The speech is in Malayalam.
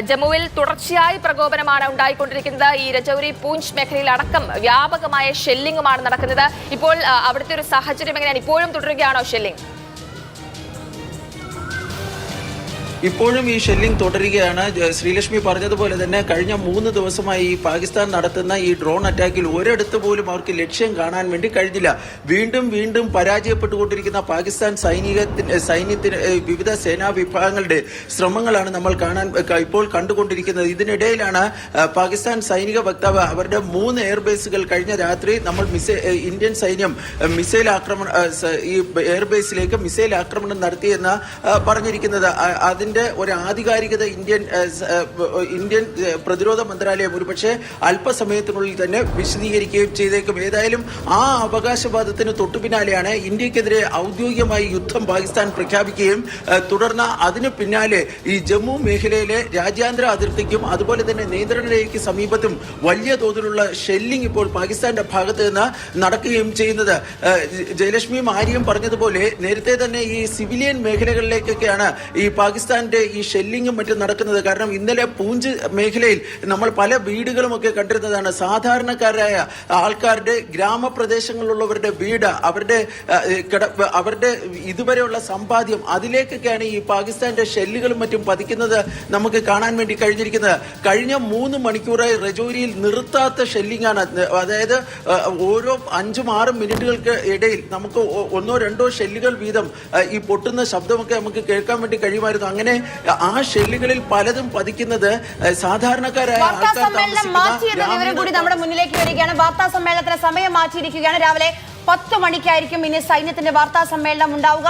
ജമ്മുവിൽ തുടർച്ചയായി പ്രകോപനമാണ് ഉണ്ടായിക്കൊണ്ടിരിക്കുന്നത്. ഈ രജൌരി പൂഞ്ച് മേഖലയിൽ അടക്കം വ്യാപകമായ ഷെല്ലിംഗുമാണ് നടക്കുന്നത്. ഇപ്പോൾ അവിടുത്തെ ഒരു സാഹചര്യം എങ്ങനെയാണ്? ഇപ്പോഴും തുടരുകയാണോ ഷെല്ലിംഗ് ഇപ്പോഴും ഈ ഷെല്ലിംഗ് തുടരുകയാണ്. ശ്രീലക്ഷ്മി പറഞ്ഞതുപോലെ തന്നെ കഴിഞ്ഞ മൂന്ന് ദിവസമായി ഈ പാകിസ്ഥാൻ നടത്തുന്ന ഈ ഡ്രോൺ അറ്റാക്കിൽ ഒരിടത്ത് പോലും അവർക്ക് ലക്ഷ്യം കാണാൻ വേണ്ടി കഴിഞ്ഞില്ല. വീണ്ടും വീണ്ടും പരാജയപ്പെട്ടുകൊണ്ടിരിക്കുന്ന പാകിസ്ഥാൻ സൈനിക സൈന്യത്തിന് വിവിധ സേനാ വിഭാഗങ്ങളുടെ ശ്രമങ്ങളാണ് നമ്മൾ കാണാൻ ഇപ്പോൾ കണ്ടുകൊണ്ടിരിക്കുന്നത്. ഇതിനിടയിലാണ് പാകിസ്ഥാൻ സൈനിക വക്താവ് അവരുടെ മൂന്ന് എയർബേസുകൾ കഴിഞ്ഞ രാത്രി നമ്മൾ മിസൈ ഇന്ത്യൻ സൈന്യം മിസൈൽ ആക്രമണം ഈ എയർബേസിലേക്ക് മിസൈൽ ആക്രമണം നടത്തിയെന്ന് പറഞ്ഞിരിക്കുന്നത്. ആ, അതിന്റെ ഒരു ആധികാരികത ഇന്ത്യൻ ഇന്ത്യൻ പ്രതിരോധ മന്ത്രാലയം ഒരുപക്ഷെ അല്പസമയത്തിനുള്ളിൽ തന്നെ വിശദീകരിക്കുകയും ചെയ്തേക്കും. ഏതായാലും ആ അവകാശവാദത്തിന് തൊട്ടു പിന്നാലെയാണ് ഇന്ത്യക്കെതിരെ ഔദ്യോഗികമായി യുദ്ധം പാകിസ്ഥാൻ പ്രഖ്യാപിക്കുകയും തുടർന്ന് അതിന് പിന്നാലെ ഈ ജമ്മു മേഖലയിലെ രാജ്യാന്തര അതിർത്തിക്കും അതുപോലെ തന്നെ നിയന്ത്രണ രേഖയ്ക്ക് സമീപത്തും വലിയ തോതിലുള്ള ഷെല്ലിംഗ് ഇപ്പോൾ പാകിസ്ഥാന്റെ ഭാഗത്ത് നിന്ന് നടക്കുകയും ചെയ്യുന്നത്. ജയലക്ഷ്മി ആര്യയും പറഞ്ഞതുപോലെ നേരത്തെ തന്നെ ഈ സിവിലിയൻ മേഖലകളിലേക്കൊക്കെയാണ് ഈ പാകിസ്ഥാന്റെ ഈ ഷെല്ലിങ്ങും മറ്റും നടക്കുന്നത് കാരണം ഇന്നലെ പൂഞ്ച് മേഖലയിൽ നമ്മൾ പല വീടുകളുമൊക്കെ കണ്ടിരുന്നതാണ്. സാധാരണക്കാരായ ആൾക്കാരുടെ ഗ്രാമപ്രദേശങ്ങളിലുള്ളവരുടെ വീട് അവരുടെ അവരുടെ ഇതുവരെയുള്ള സമ്പാദ്യം അതിലേക്കൊക്കെയാണ് ഈ പാകിസ്ഥാന്റെ ഷെല്ലുകളും മറ്റും പതിക്കുന്നത് നമുക്ക് കാണാൻ വേണ്ടി കഴിഞ്ഞിരിക്കുന്നത്. കഴിഞ്ഞ മൂന്ന് മണിക്കൂറായി റജോരിയിൽ നിർത്താത്ത ഷെല്ലിംഗ് ആണ് അതായത് ഓരോ അഞ്ചും ആറും മിനിറ്റുകൾക്ക് ഇടയിൽ നമുക്ക് ഒന്നോ രണ്ടോ ഷെല്ലുകൾ വീതം ഈ പൊട്ടുന്ന ശബ്ദമൊക്കെ നമുക്ക് കേൾക്കാൻ വേണ്ടി കഴിയുമായിരുന്നു. അങ്ങനെ ആ ഷെല്ലുകളിൽ പലതും പതിക്കുന്നത് സാധാരണക്കാരായ വാർത്താ ആൾക്കാർ സമ്മേളനം മാറ്റിയെന്ന വിവരം കൂടി നമ്മുടെ മുന്നിലേക്ക് വരികയാണ്. വാർത്താ സമ്മേളനത്തിന് സമയം മാറ്റിയിരിക്കുകയാണ്. രാവിലെ പത്ത് മണിക്കായിരിക്കും ഇനി സൈന്യത്തിന്റെ വാർത്താ സമ്മേളനം ഉണ്ടാവുക.